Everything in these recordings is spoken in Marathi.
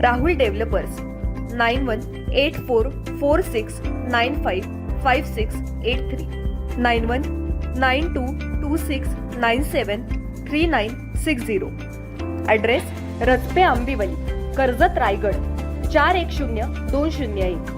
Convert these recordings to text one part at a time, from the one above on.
Rahul developers nine one eight four four six nine five five six eight three nine one nine two two six nine seven three nine six zero. Address Rajpe Ambivli Karjat Raigad चार एक शून्य दोन शून्य एक.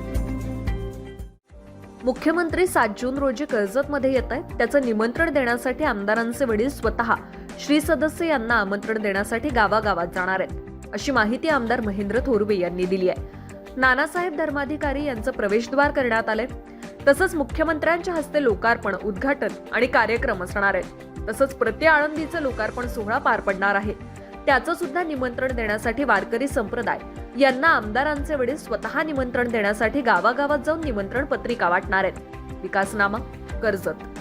मुख्यमंत्री सात जून रोजी कर्जतमध्ये येत आहेत. त्याचं निमंत्रण देण्यासाठी आमदारांचे वडील स्वतः श्री सदस्य यांना आमंत्रण देण्यासाठी गावागावात जाणार आहेत. अशी माहिती आमदार महेंद्र थोरवे यांनी दिली आहे. नानासाहेब धर्माधिकारी यांचं प्रवेशद्वार करण्यात आलंय. तसंच मुख्यमंत्र्यांच्या हस्ते लोकार्पण उद्घाटन आणि कार्यक्रम असणार आहेत. तसंच प्रति आळंदीचं लोकार्पण सोहळा पार पडणार आहे. त्याचं सुद्धा निमंत्रण देण्यासाठी वारकरी संप्रदाय यांना आमदारांचे वडील स्वतः निमंत्रण देण्यासाठी गावागावात जाऊन निमंत्रण पत्रिका वाटणार आहेत. विकासनामा कर्जत.